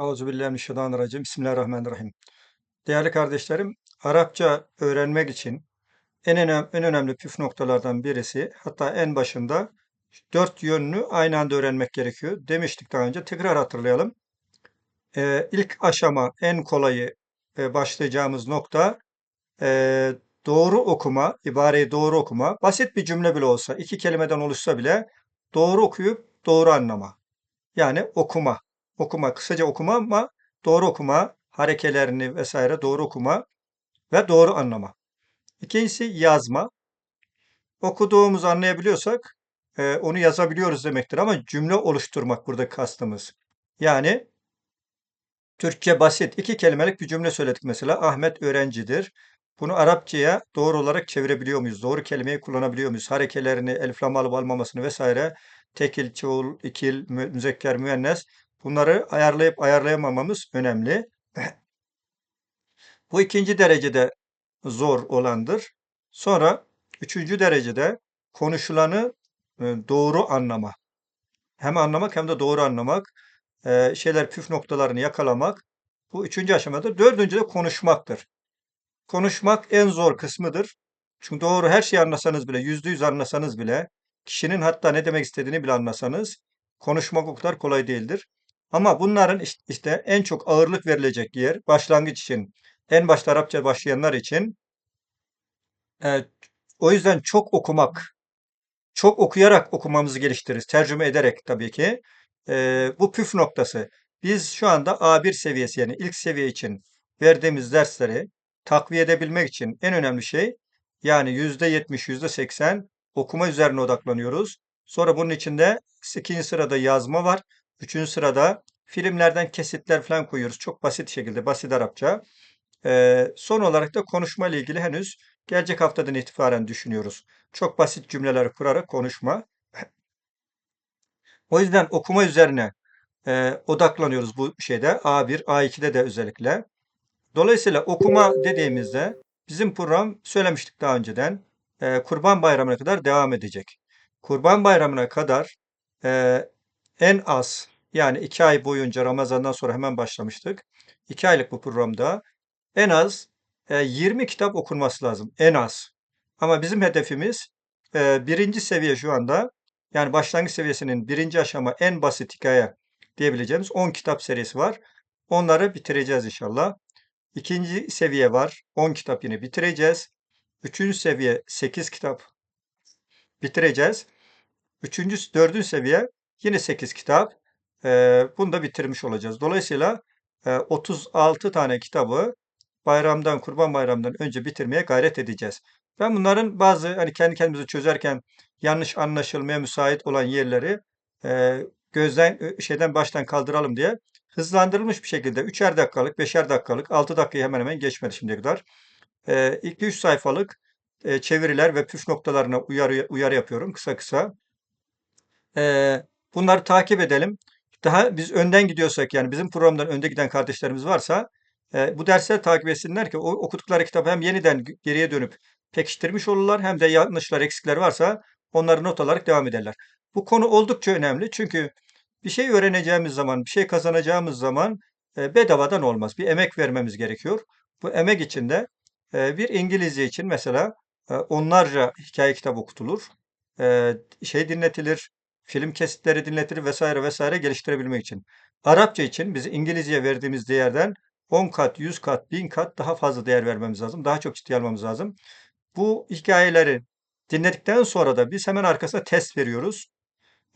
Euzubillahimineşşeytanirracim. Bismillahirrahmanirrahim. Değerli kardeşlerim, Arapça öğrenmek için en önemli, en önemli püf noktalardan birisi, hatta en başında dört yönünü aynı anda öğrenmek gerekiyor. Demiştik daha önce. Tekrar hatırlayalım. Ee, ilk aşama, en kolayı e, başlayacağımız nokta e, doğru okuma, ibareyi doğru okuma. Basit bir cümle bile olsa, iki kelimeden oluşsa bile doğru okuyup doğru anlama. Yani okuma. Okuma, kısaca okuma ama doğru okuma, harekelerini vesaire doğru okuma ve doğru anlama. İkincisi yazma. Okuduğumuzu anlayabiliyorsak e, onu yazabiliyoruz demektir ama cümle oluşturmak burada kastımız. Yani Türkçe basit iki kelimelik bir cümle söyledik mesela. Ahmet öğrencidir. Bunu Arapçaya doğru olarak çevirebiliyor muyuz? Doğru kelimeyi kullanabiliyor muyuz? Harekelerini, eliflam alıp almamasını vesaire tekil, çoğul, ikil, mü- müzekker, müennes bunları ayarlayıp ayarlayamamamız önemli. Bu ikinci derecede zor olandır. Sonra üçüncü derecede konuşulanı e, doğru anlama. Hem anlamak hem de doğru anlamak. e, şeyler püf noktalarını yakalamak. Bu üçüncü aşamadır. Dördüncü de konuşmaktır. Konuşmak en zor kısmıdır. Çünkü doğru her şeyi anlasanız bile, yüzde yüz anlasanız bile, kişinin hatta ne demek istediğini bile anlasanız, konuşmak o kadar kolay değildir. Ama bunların iş- işte en çok ağırlık verilecek yer, başlangıç için, en başta Arapça başlayanlar için, e, o yüzden çok okumak, çok okuyarak okumamızı geliştiririz. Tercüme ederek tabii ki. E, bu püf noktası. Biz şu anda A1 seviyesi yani ilk seviye için verdiğimiz dersleri takviye edebilmek için en önemli şey yani %70, %80 okuma üzerine odaklanıyoruz. Sonra bunun içinde ikinci sırada yazma var. Üçüncü sırada filmlerden kesitler falan koyuyoruz. Çok basit şekilde, basit Arapça. Ee, son olarak da konuşma ile ilgili henüz gelecek haftadan itibaren düşünüyoruz. Çok basit cümleler kurarak konuşma. O yüzden okuma üzerine e, odaklanıyoruz bu şeyde. A1, A2'de de özellikle. Dolayısıyla okuma dediğimizde bizim program söylemiştik daha önceden e, Kurban Bayramı'na kadar devam edecek. Kurban Bayramı'na kadar e, en az yani iki ay boyunca Ramazan'dan sonra hemen başlamıştık. İki aylık bu programda en az e, 20 kitap okunması lazım. En az. Ama bizim hedefimiz e, birinci seviye şu anda yani başlangıç seviyesinin birinci aşama en basit hikaye diyebileceğimiz 10 kitap serisi var. Onları bitireceğiz inşallah. İkinci seviye var. 10 kitap yine bitireceğiz. Üçüncü seviye 8 kitap bitireceğiz. Üçüncü, dördüncü seviye yine 8 kitap. Ee, bunu da bitirmiş olacağız. Dolayısıyla e, 36 tane kitabı bayramdan, Kurban Bayramı'ndan önce bitirmeye gayret edeceğiz. Ben bunların bazı hani kendi kendimizi çözerken yanlış anlaşılmaya müsait olan yerleri e, gözden e, şeyden baştan kaldıralım diye hızlandırılmış bir şekilde 3'er dakikalık, 5'er dakikalık, 6 dakikayı hemen hemen geçmedi şimdiye kadar. E, ilk 3 sayfalık e, çeviriler ve püf noktalarına uyarı, uyarı yapıyorum kısa kısa. E, bunları takip edelim. Daha biz önden gidiyorsak yani bizim programdan önde giden kardeşlerimiz varsa e, bu dersleri takip etsinler ki o okudukları kitabı hem yeniden geriye dönüp pekiştirmiş olurlar hem de yanlışlar, eksikler varsa onları not alarak devam ederler. Bu konu oldukça önemli çünkü bir şey öğreneceğimiz zaman, bir şey kazanacağımız zaman e, bedavadan olmaz. Bir emek vermemiz gerekiyor. Bu emek içinde e, bir İngilizce için mesela e, onlarca hikaye kitabı okutulur. E, şey dinletilir, film kesitleri dinletilir vesaire vesaire geliştirebilmek için. Arapça için biz İngilizce verdiğimiz değerden 10 kat, 100 kat, 1000 kat daha fazla değer vermemiz lazım. Daha çok ciddiye almamız lazım. Bu hikayeleri dinledikten sonra da biz hemen arkasına test veriyoruz.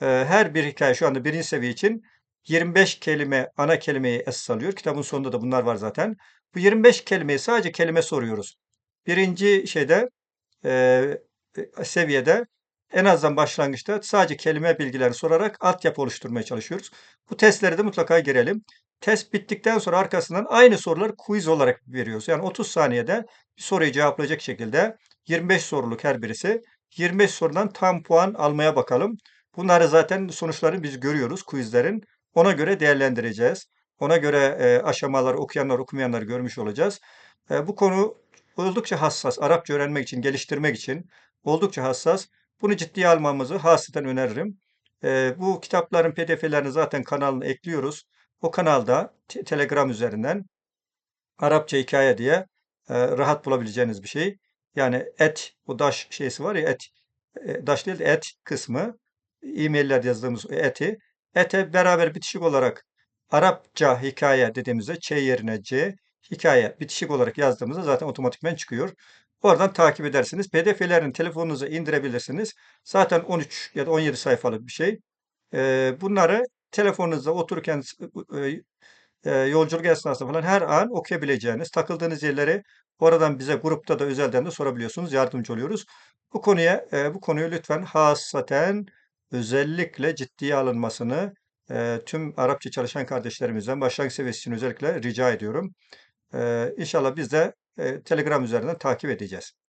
Ee, her bir hikaye şu anda birinci seviye için 25 kelime ana kelimeyi esas alıyor. Kitabın sonunda da bunlar var zaten. Bu 25 kelimeyi sadece kelime soruyoruz. Birinci şeyde e, seviyede en azından başlangıçta sadece kelime bilgilerini sorarak altyapı oluşturmaya çalışıyoruz. Bu testleri de mutlaka girelim. Test bittikten sonra arkasından aynı soruları quiz olarak veriyoruz. Yani 30 saniyede bir soruyu cevaplayacak şekilde 25 soruluk her birisi. 25 sorudan tam puan almaya bakalım. Bunları zaten sonuçlarını biz görüyoruz quizlerin. Ona göre değerlendireceğiz. Ona göre e, aşamaları okuyanlar okumayanları görmüş olacağız. E, bu konu oldukça hassas. Arapça öğrenmek için, geliştirmek için oldukça hassas. Bunu ciddiye almamızı hasreten öneririm. E, bu kitapların pdf'lerini zaten kanalına ekliyoruz. o kanalda te- Telegram üzerinden Arapça hikaye diye e, rahat bulabileceğiniz bir şey. Yani et, o daş şeysi var ya et, e, daş değil de et kısmı, e-mailler yazdığımız eti, ete beraber bitişik olarak Arapça hikaye dediğimizde Ç yerine C, hikaye bitişik olarak yazdığımızda zaten otomatikmen çıkıyor. Oradan takip edersiniz. PDF'lerini telefonunuza indirebilirsiniz. Zaten 13 ya da 17 sayfalık bir şey. Bunları telefonunuzda otururken yolculuk esnasında falan her an okuyabileceğiniz, takıldığınız yerleri oradan bize grupta da özelden de sorabiliyorsunuz. Yardımcı oluyoruz. Bu konuya bu konuyu lütfen hassaten özellikle ciddiye alınmasını tüm Arapça çalışan kardeşlerimizden başlangıç seviyesi için özellikle rica ediyorum. E, İnşallah biz de Telegram üzerinden takip edeceğiz.